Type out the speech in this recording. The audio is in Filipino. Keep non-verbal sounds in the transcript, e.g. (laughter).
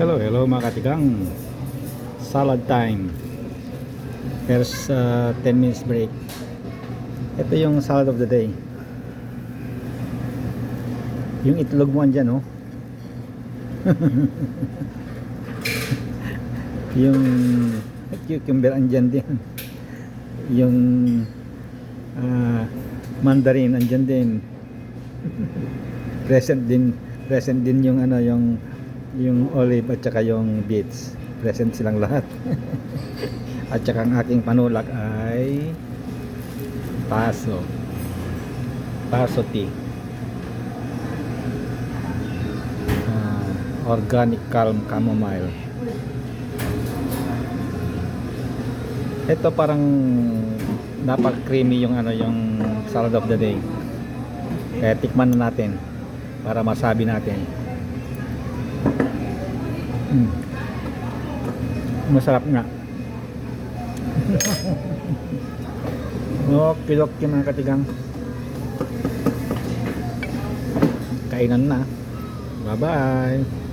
Hello, hello mga katigang. Salad time. There's uh, 10 minutes break. Ito yung salad of the day. Yung itlog mo andyan, oh. (laughs) yung cucumber andyan din. Yung ah, mandarin andyan din. (laughs) present din present din yung ano yung yung olive at saka yung beets. Present silang lahat. (laughs) At saka ang aking panulak ay paso. Paso tea. Ah, organic calm chamomile. Ito parang napaka creamy yung ano yung salad of the day. Kaya tikman na natin para masabi natin. Mm. Masarap nga. (laughs) okay, okay mga katigang. Kainan na. Bye-bye.